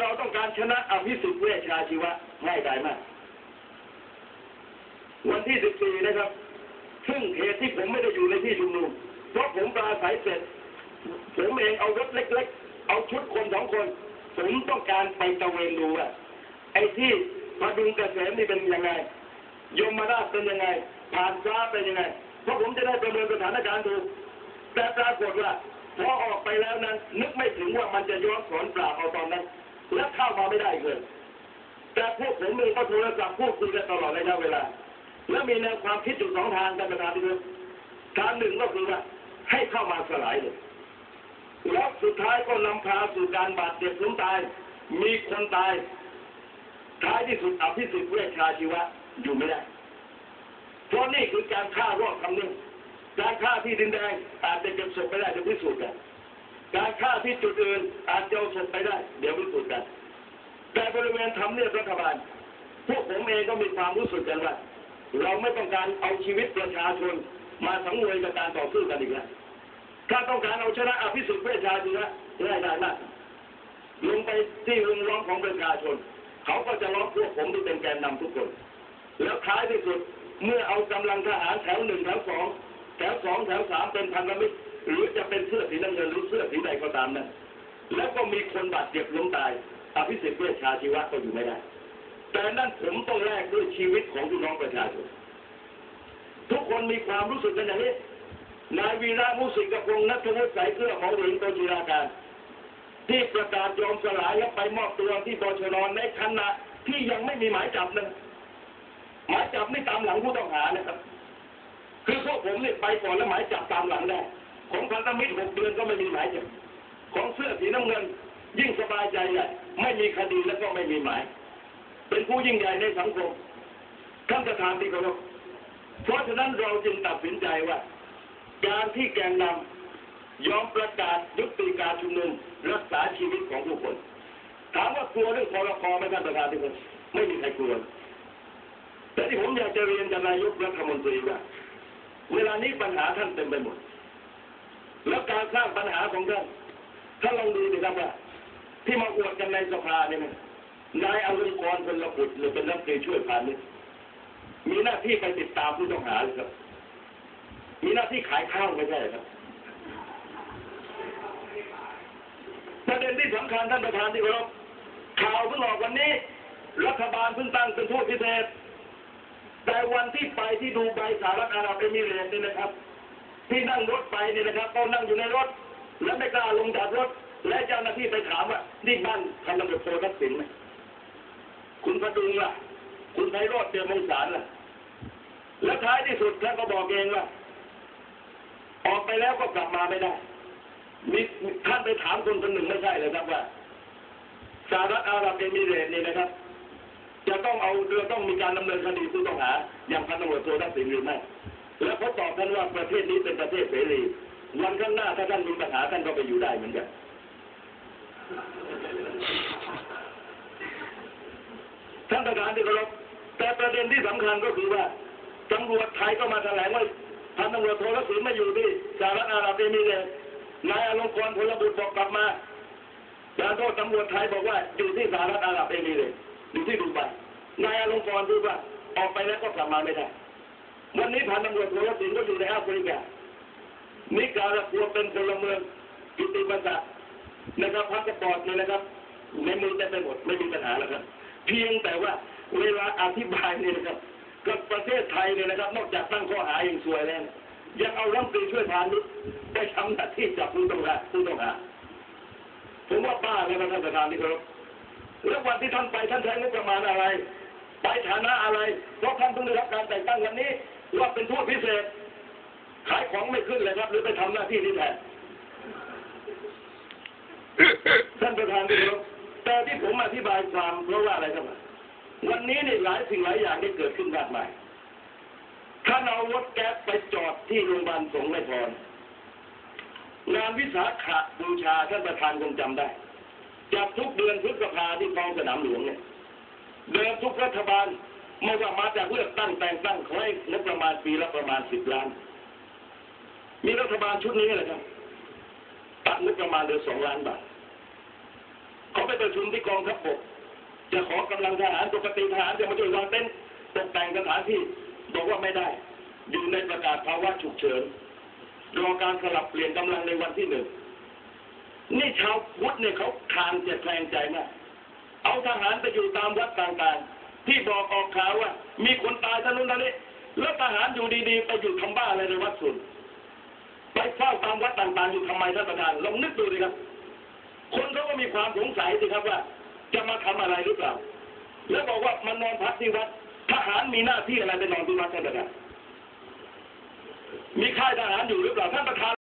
เราต้องการชนะอภิสิทธิ์เวชชาชีวะง่ายดายมาก วันที่14นะครับ ซึ่งเหตุที่ผมไม่ได้อยู่ในที่ชุมนุมเพราะผมปราศัยเสร็จ ผมเองเอารถเล็ก ๆ เอาชุดคนสองคน ผมต้องการไปตะเวนดูว่าไอ้ที่พดุงเกษมนี่เป็นยังไง ยมราชเป็นยังไง ผ่านฟ้าเป็นยังไง เพราะผมจะได้ประเมินสถานการณ์ดูแต่ปรากฏว่าพอออกไปแล้วนั้น นึกไม่ถึงว่ามันจะย้อนสอนปราบเอาตอนนั้น และเข้ามาไม่ได้เลยแต่พวกผมเองก็โทรศัพท์พูดคุยกันตลอดระยะเวลา และมีแนวความคิดอยู่สองทางท่านประธานที่เคารพทางหนึ่งก็คือว่าให้เข้ามาสลายเลยแล้วสุดท้ายก็นำพาสู่การบาดเจ็บล้มตาย มีคนตายท้ายที่สุดอภิสิทธิ์เวชชาชีวะอยู่ไม่ได้ เพราะนี่คือการฆ่ารอบคำนึงการฆ่าที่ดินแดงอาจจะเก็บศพไปได้เดี๋ยวพิสูจน์กัน การฆ่าที่จุดอื่นอาจจะเอาศพไปได้ เดี๋ยวพิสูจน์กัน แต่บริเวณทำเนียบรัฐบาล พวกผมเองก็มีความรู้สึกกันว่าเราไม่ต้องการเอาชีวิตประชาชนมาสังเวยกับการต่อสู้กันอีกแล้วถ้าต้องการเอาชนะอภิสิทธิ์เวชชาชีวะง่ายได้มากลงไปที่วงล้อมของประชาชน เขาก็จะล้อมพวกผมที่เป็นแกนนำทุกคน แล้วท้ายที่สุดเมื่อเอากำลังทหารแถวหนึ่งแถวสองแถวสองแถวสามเป็นพันธมิตร หรือจะเป็นเสื้อสีน้ำเงินหรือเสื้อสีใดก็ตามนั้นแล้วก็มีคนบาดเจ็บล้มตายอภิสิทธิ์เวชชาชีวะก็อยู่ไม่ได้ แต่นั่นผมต้องแลกด้วยชีวิตของพี่น้องประชาชนทุกคนมีความรู้สึกกันอย่างนี้นายวีระมุสิกพงศ์นัทวุฒิสายเกลือของเหรียญโตจิราการ ที่ประกาศยอมสลายและไปมอบตัวที่บชนในขณะที่ยังไม่มีหมายจับนะหมายจับไม่ตามหลังผู้ต้องหานะครับ คือพวกผมเนี่ยไปก่อนแล้วหมายจับตามหลังได้ ของพันธมิตรหกเดือนก็ไม่มีหมายจับของเสื้อสีน้ำเงิน ยิ่งสบายใจใหญ่ไม่มีคดีแล้วก็ไม่มีหมาย เป็นผู้ยิ่งใหญ่ในสังคมท่านประธานที่เคารพเพราะฉะนั้นเราจึงตัดสินใจว่า การที่แกนนำยอมประกาศยุติการชุมนุมรักษาชีวิตของผู้คน ถามว่ากลัวเรื่องพรกไหมท่านประธานที่เคารพไม่มีใครกลัวแต่ที่ผมอยากจะเรียนกับนายกรัฐมนตรีว่า เวลานี้ปัญหาท่านเต็มไปหมด แล้วการสร้างปัญหาของท่านท่าลองดูดิครับว่าที่มาอวดกันในสภาเนี่ยนะนายอรุณกรเป็นระบุหรือเป็นรัฐมนตรีช่วยพาณิชย์มีหน้าที่ไปติดตามผู้ต้องหาเลยครับ มีหน้าที่ขายข้าวไม่ใช่ครับประเด็นที่สำคัญท่านประธานที่เคารพข่าวเพิ่งออกวันนี้ รัฐบาลเพิ่งตั้งเป็นทูตพิเศษแต่วันที่ไปที่ดูใบสหรัฐอาหรับเอมิเรตส์เนี่ยนะครับ ที่นั่งรถไปเนี่ยนะครับก็นั่งอยู่ในรถ แล้วไม่กล้าลงจากรถ และเจ้าหน้าที่ไปถามว่านี่บ้านพันตำรวจโททักษิณไหมคุณพดุงล่ะ คุณไพโรธเตรียมงสารล่ะ แล้วท้ายที่สุดท่านก็บอกเองว่าออกไปแล้วก็กลับมาไม่ได้มีท่านไปถามคนคนหนึ่งไม่ใช่เลยครับว่าสหรัฐอาหรับเอมิเรตนี่นะครับ จะต้องเอาเรือต้องมีการดำเนินคดีผู้ต้องหา อย่างพันตำรวจโททักษิณหรือไม่ ท่านว่าประเทศนี้เป็นประเทศเสรีวันข้างหน้าถ้าท่านมีปัญหาท่านก็ไปอยู่ได้เหมือนกันท่านประธานที่เคารพแต่ประเด็นที่สำคัญก็คือว่าตำรวจไทยก็มาแถลงว่าพันตำรวจโททักษิณมาอยู่ที่สหรัฐอาหรับเอมิเรตนายอลงกรณ์พลบุตรบอกกลับมาการโทษตำรวจไทยบอกว่าอยู่ที่สหรัฐอาหรับเอมิเรตอยู่ที่ดูไบนายอลงกรณ์พูดว่าออกไปแล้วก็กลับมาไม่ได้ วันนี้พันตำรวจโททักษิณก็อยู่ในแอฟริกานิการากัวเป็นพลเมืองกิติประจักษ์นะครับพาสปอร์ตเนี่ยนะครับในมือเต็มไปหมดไม่มีปัญหาแล้วครับ เพียงแต่ว่าเวลาอธิบายเนี่ยนะครับกับประเทศไทยเนี่ยนะครับ นอกจากตั้งข้อหาอย่างสวยแล้วยังเอารัฐมนตรีช่วยพาณิชย์ไปทำหน้าที่จับผู้ต้องหาผู้ต้องหาผมว่าบ้าแล้วนะท่านประธานที่เคารพแล้ววันที่ท่านไปท่านใช้งบประมาณอะไร ไปฐานะอะไร เพราะท่านเพิ่งได้รับการแต่งตั้งวันนี้ ว่าเป็นทูตพิเศษ ขายของไม่ขึ้นเลยครับ หรือไปทำหน้าที่นี้แทนท่านประธานที่เคารพแต่ที่ผมอธิบายความเพราะว่าอะไรครับวันนี้เนี่ยหลายสิ่งหลายอย่างได้เกิดขึ้นมากมายท่านเอารถแก๊สไปจอดที่โรงพยาบาลสงฆ์ไม่พรงานวิสาขบูชาท่านประธานคงจำได้จัดทุกเดือนพฤษภาที่กองสนามหลวงเนี่ยเดิมทุกรัฐบาล ไม่ว่ามาจากเลือกตั้งแต่งตั้งเขาให้งบประมาณปีละประมาณสิบล้าน มีรัฐบาลชุดนี้เลยครับตัดงบประมาณเดือนสองล้านบาทเขาไปประชุมที่กองทัพบกจะขอกำลังทหารปกติทหารจะมาช่วยวางเต็นท์ตกแต่งสถานที่บอกว่าไม่ได้ อยู่ในประกาศภาวะฉุกเฉินรอการสลับเปลี่ยนกำลังในวันที่หนึ่งนี่ชาวพุทธเนี่ยเขาคานจะแคลงใจมากเอาทหารไปอยู่ตามวัดต่างๆ ที่บอกออกข่าวว่า มีคนตายท่านนู้นท่านนี้แล้วทหารอยู่ดีๆ ไปอยู่ทำบ้าอะไรในวัดสุนไปเฝ้าตามวัดต่างๆอยู่ทำไมท่านประธานลองนึกดูดิครับ คนเขาก็มีความสงสัยสิครับว่า จะมาทำอะไรหรือเปล่า แล้วบอกว่ามานอนพักที่วัดทหารมีหน้าที่อะไรไปนอนที่วัดท่านประธานมีค่ายทหารอยู่หรือเปล่าท่านประธาน